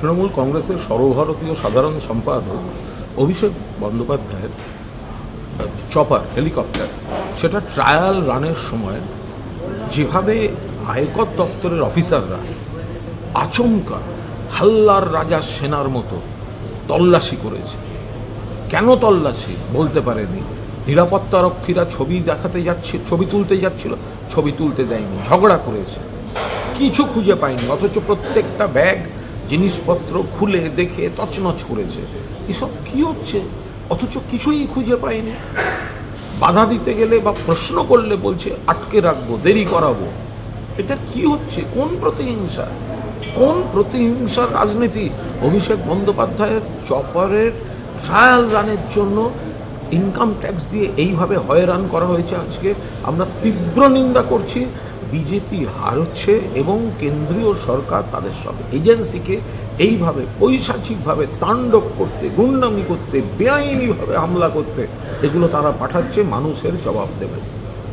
তৃণমূল কংগ্রেসের সর্বভারতীয় সাধারণ সম্পাদক অভিষেক বন্দ্যোপাধ্যায়ের চপার হেলিকপ্টার সেটা ট্রায়াল রানের সময় যেভাবে আয়কর দপ্তরের অফিসাররা আচমকা হাল্লার রাজা সেনার মতো তল্লাশি করেছে। কেন তল্লাশি? বলতে পারেনি। নিরাপত্তা নিরাপত্তারক্ষীরা ছবি দেখাতে যাচ্ছে, ছবি তুলতে যাচ্ছিল, ছবি তুলতে দেয়নি, ঝগড়া করেছে। কিছু খুঁজে পায়নি, অথচ প্রত্যেকটা ব্যাগ জিনিসপত্র খুলে দেখে তছনছ করেছে। এসব কি হচ্ছে? অথচ কিছুই খুঁজে পায়নি বাধা দিতে গেলে বা প্রশ্ন করলে বলছে, আটকে রাখব, দেরি করাবো। এটা কি হচ্ছে? কোন প্রতিহিংসা? কোন প্রতিহিংসার রাজনীতি? অভিষেক বন্দ্যোপাধ্যায়ের চপারের ট্রায়াল রানের জন্য ইনকাম ট্যাক্স দিয়ে এইভাবে হয়রান করা হয়েছে আজকে? আমরা তীব্র নিন্দা করছি। বিজেপি হারছে এবং কেন্দ্রীয় সরকার তাদের সব এজেন্সিকে এইভাবে পৈশাচিকভাবে তাণ্ডব করতে, গুন্ডামি করতে, বেআইনিভাবে হামলা করতে, এগুলো তারা পাঠাচ্ছে, মানুষের জবাব দেবে।